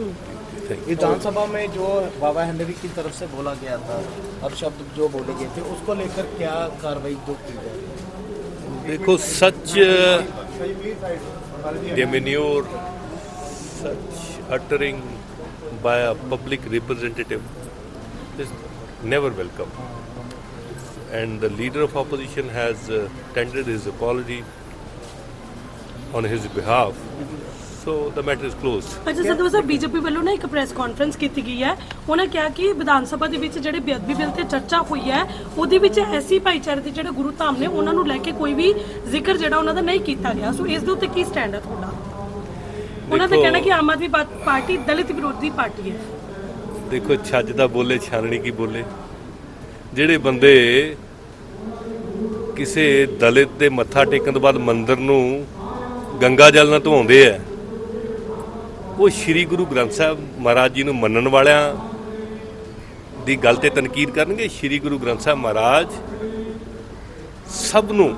विधानसभा में जो बाबा हनरी की तरफ़ से बोला गया था अब शब्द जो बोले गए थे उसको लेकर क्या कार्रवाई जो की जाए देखो such demeanour such uttering by public representative is never welcome and the leader of opposition has tendered his apology on his behalf so the matter is closed. ਅੱਛਾ ਸੰਧੂ ਸਾਹਿਬ ਬੀਜੇਪੀ ਵੱਲੋਂ ਨਾ ਇੱਕ ਪ੍ਰੈਸ ਕਾਨਫਰੰਸ ਕੀਤੀ ਗਈ ਹੈ। ਉਹਨਾਂ ਕਿਹਾ ਕਿ ਵਿਧਾਨ ਸਭਾ ਦੇ ਵਿੱਚ ਜਿਹੜੇ ਬੇਅਦਬੀ ਬਿੱਲ ਤੇ ਚਰਚਾ ਹੋਈ ਹੈ ਉਹਦੇ ਵਿੱਚ ਐਸੀ ਭਾਈਚਾਰੇ ਦੇ ਜਿਹੜੇ ਗੁਰੂ ਧਾਮ ਨੇ ਉਹਨਾਂ ਨੂੰ ਲੈ ਕੇ ਕੋਈ ਵੀ ਜ਼ਿਕਰ ਜਿਹੜਾ ਉਹਨਾਂ ਦਾ ਨਹੀਂ ਕੀਤਾ ਗਿਆ। ਸੋ ਇਸ ਦੇ ਉੱਤੇ ਕੀ ਸਟੈਂਡ ਹੈ ਤੁਹਾਡਾ? ਉਹਨਾਂ ਦਾ ਕਹਿਣਾ ਕਿ ਆਮ ਆਦਮੀ ਪਾਰਟੀ ਦਲਿਤ ਵਿਰੋਧੀ ਪਾਰਟੀ ਹੈ। ਦੇਖੋ ਛੱਜ ਦਾ ਬੋਲੇ ਛਾਨਣੀ ਕੀ ਬੋਲੇ? ਜਿਹੜੇ ਬੰਦੇ ਕਿਸੇ ਦਲਿਤ ਦੇ ਮੱਥਾ ਟੇਕਣ ਤੋਂ ਬਾਅਦ ਮੰਦਿਰ ਨੂੰ ਗੰਗਾ ਜਲ ਨਾਲ ਧੋਉਂਦੇ ਆ ਉਹ ਸ੍ਰੀ ਗੁਰੂ ਗ੍ਰੰਥ ਸਾਹਿਬ ਮਹਾਰਾਜ ਜੀ ਨੂੰ ਮੰਨਣ ਵਾਲਿਆਂ ਦੀ ਗੱਲ ਤੇ ਤਨਕੀਦ ਕਰਨਗੇ, ਸ੍ਰੀ ਗੁਰੂ ਗ੍ਰੰਥ ਸਾਹਿਬ ਮਹਾਰਾਜ ਸਭ ਨੂੰ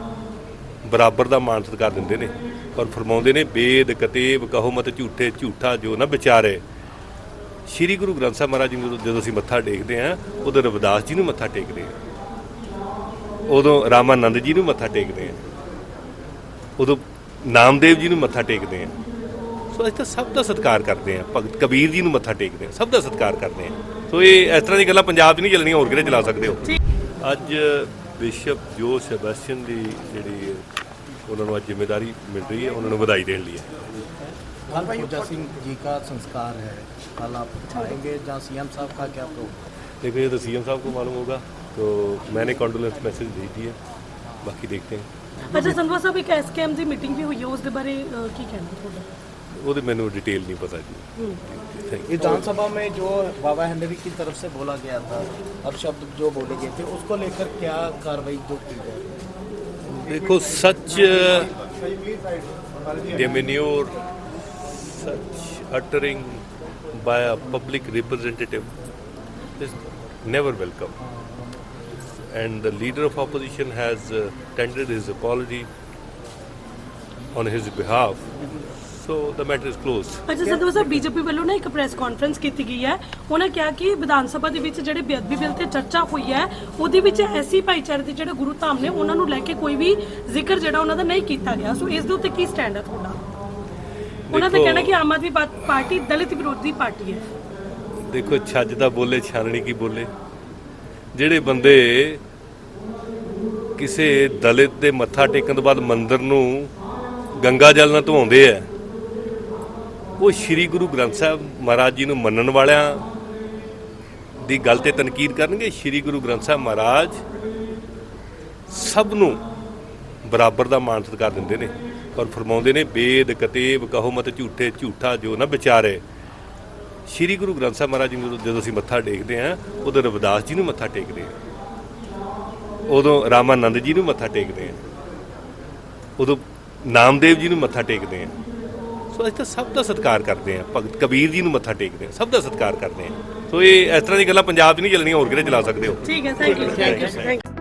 ਬਰਾਬਰ ਦਾ ਮਾਣ ਸਤਿਕਾਰ ਦਿੰਦੇ ਨੇ ਪਰ ਫਰਮਾਉਂਦੇ ਨੇ, ਬੇਦ, ਕਤੇਬ, ਕਹੋ ਮਤ ਝੂਠੇ, ਝੂਠਾ ਜੋ ਨਾ ਵਿਚਾਰੇ। ਸ਼੍ਰੀ ਗੁਰੂ ਗ੍ਰੰਥ ਸਾਹਿਬ ਮਹਾਰਾਜ ਜੀ ਨੂੰ ਜਦੋਂ ਅਸੀਂ ਮੱਥਾ ਟੇਕਦੇ ਹਾਂ, ਉਦੋਂ ਰਵਿਦਾਸ ਜੀ ਨੂੰ ਮੱਥਾ ਟੇਕਦੇ ਹਾਂ। ਉਦੋਂ ਰਾਮਾਨੰਦ ਜੀ ਨੂੰ ਮੱਥਾ ਟੇਕਦੇ ਹਾਂ। ਉਦੋਂ ਨਾਮਦੇਵ ਜੀ ਨੂੰ ਮੱਥਾ ਟੇਕਦੇ ਹਾਂ। ਅਸੀਂ ਤਾਂ ਸਭ ਦਾ ਸਤਿਕਾਰ ਕਰਦੇ ਹਾਂ ਭਗਤ ਕਬੀਰ ਜੀ ਨੂੰ ਮੱਥਾ ਟੇਕਦੇ ਹਾਂ ਸਭ ਦਾ ਸਤਿਕਾਰ ਕਰਦੇ ਹਾਂ ਸੋ ਇਹ ਇਸ ਤਰ੍ਹਾਂ ਦੀ ਗੱਲਾਂ ਪੰਜਾਬ 'ਚ ਨਹੀਂ ਚੱਲਣੀਆਂ ਹੋਰ ਕਿਤੇ ਚਲਾ ਸਕਦੇ ਹੋ ਅੱਜ ਬਿਸ਼ਪ ਜੋ ਸੈਬੈਸਟੀਅਨ ਦੀ ਜਿਹੜੀ ਉਹਨਾਂ ਨੂੰ ਅੱਜ ਜ਼ਿੰਮੇਵਾਰੀ ਮਿਲ ਰਹੀ ਹੈ ਉਹਨਾਂ ਨੂੰ ਵਧਾਈ ਦੇਣ ਲਈ ਹੈ कल पूजा सिंह जी का संस्कार है कल आप आएंगे जहाँ सीएम साहब का क्या प्रोग्राम देखो ये तो सीएम साहब को मालूम होगा तो मैंने कॉन्डोलेंस मैसेज भेज दिए बाकी देखते हैं ਅੱਛਾ ਸੰਧਵਾ ਸਾਹਿਬ ਇੱਕ ਐਸਕੇਐਮ ਦੀ ਮੀਟਿੰਗ ਵੀ ਹੋਈ ਹੈ ਉਸ ਦੇ ਬਾਰੇ ਅਹ, ਕੀ ਕਹਿਣਾ ਤੁਹਾਡਾ वो तो मैंने डिटेल नहीं पता जी Thank you. विधानसभा में जो बाबा हेनरी की तरफ से बोला गया था अब शब्द जो बोले गए थे उसको लेकर क्या कार्रवाई जो की जाए देखो सच demeanor such uttering by a public representative is never welcome and the leader of opposition has uh, tendered his apology on his behalf So the matter is closed. ਅੱਛਾ ਸੰਧੂ ਸਾਹਿਬ ਬੀਜੇਪੀ ਵੱਲੋਂ ਨਾ ਇੱਕ ਪ੍ਰੈਸ ਕਾਨਫਰੰਸ ਕੀਤੀ ਗਈ ਹੈ। ਉਹਨਾਂ ਕਿਹਾ ਕਿ ਵਿਧਾਨ ਸਭਾ ਦੇ ਵਿੱਚ ਜਿਹੜੇ ਬੇਅਦਬੀ ਬਿੱਲ ਤੇ ਚਰਚਾ ਹੋਈ ਹੈ ਉਹਦੇ ਵਿੱਚ ਐਸੀ ਭਾਈਚਾਰੇ ਦੇ ਜਿਹੜੇ ਗੁਰੂ ਧਾਮ ਨੇ ਉਹਨਾਂ ਨੂੰ ਲੈ ਕੇ ਕੋਈ ਵੀ ਜ਼ਿਕਰ ਜਿਹੜਾ ਉਹਨਾਂ ਦਾ ਨਹੀਂ ਕੀਤਾ ਗਿਆ। ਸੋ ਇਸ ਦੇ ਉੱਤੇ ਕੀ ਸਟੈਂਡ ਹੈ ਤੁਹਾਡਾ? ਉਹਨਾਂ ਦਾ ਕਹਿਣਾ ਕਿ ਆਮ ਆਦਮੀ ਪਾਰਟੀ ਦਲਿਤ ਵਿਰੋਧੀ ਪਾਰਟੀ ਹੈ। ਦੇਖੋ ਛੱਜ ਦਾ ਬੋਲੇ ਛਾਨਣੀ ਕੀ ਬੋਲੇ? ਜਿਹੜੇ ਬੰਦੇ ਕਿਸੇ ਦਲਿਤ ਦੇ ਮੱਥਾ ਟੇਕਣ ਤੋਂ ਬਾਅਦ ਮੰਦਿਰ ਨੂੰ ਗੰਗਾ ਜਲ ਨਾਲ ਧੋਉਂਦੇ ਆ ਉਹ ਸ੍ਰੀ ਗੁਰੂ ਗ੍ਰੰਥ ਸਾਹਿਬ ਮਹਾਰਾਜ ਜੀ ਨੂੰ ਮੰਨਣ ਵਾਲਿਆਂ ਦੀ ਗੱਲ ਤੇ ਤਨਕੀਦ ਕਰਨਗੇ, ਸ੍ਰੀ ਗੁਰੂ ਗ੍ਰੰਥ ਸਾਹਿਬ ਮਹਾਰਾਜ ਸਭ ਨੂੰ ਬਰਾਬਰ ਦਾ ਮਾਣ ਸਤਿਕਾਰ ਦਿੰਦੇ ਨੇ ਪਰ ਫਰਮਾਉਂਦੇ ਨੇ, ਬੇਦ, ਕਤੇਬ, ਕਹੋ ਮਤ ਝੂਠੇ, ਝੂਠਾ ਜੋ ਨਾ ਵਿਚਾਰੇ। ਸ਼੍ਰੀ ਗੁਰੂ ਗ੍ਰੰਥ ਸਾਹਿਬ ਮਹਾਰਾਜ ਜੀ ਨੂੰ ਜਦੋਂ ਅਸੀਂ ਮੱਥਾ ਟੇਕਦੇ ਹਾਂ, ਉਦੋਂ ਰਵਿਦਾਸ ਜੀ ਨੂੰ ਮੱਥਾ ਟੇਕਦੇ ਹਾਂ। ਉਦੋਂ ਰਾਮਾਨੰਦ ਜੀ ਨੂੰ ਮੱਥਾ ਟੇਕਦੇ ਹਾਂ। ਉਦੋਂ ਨਾਮਦੇਵ ਜੀ ਨੂੰ ਮੱਥਾ ਟੇਕਦੇ ਹਾਂ। ਸੋ ਅਸੀਂ ਤਾਂ ਸਭ ਦਾ ਸਤਿਕਾਰ ਕਰਦੇ ਹਾਂ। ਭਗਤ ਕਬੀਰ ਜੀ ਨੂੰ ਮੱਥਾ ਟੇਕਦੇ ਹਾਂ। ਸਭ ਦਾ ਸਤਿਕਾਰ ਕਰਦੇ ਹਾਂ। ਸੋ ਇਹ ਇਸ ਤਰ੍ਹਾਂ ਦੀ ਗੱਲਾਂ ਪੰਜਾਬ 'ਚ ਨਹੀਂ ਚੱਲਣੀਆਂ, ਹੋਰ ਕਿਤੇ ਚਲਾ ਸਕਦੇ ਹੋ। ਠੀਕ ਹੈ ਥੈਂਕ ਯੂ ਥੈਂਕ ਯੂ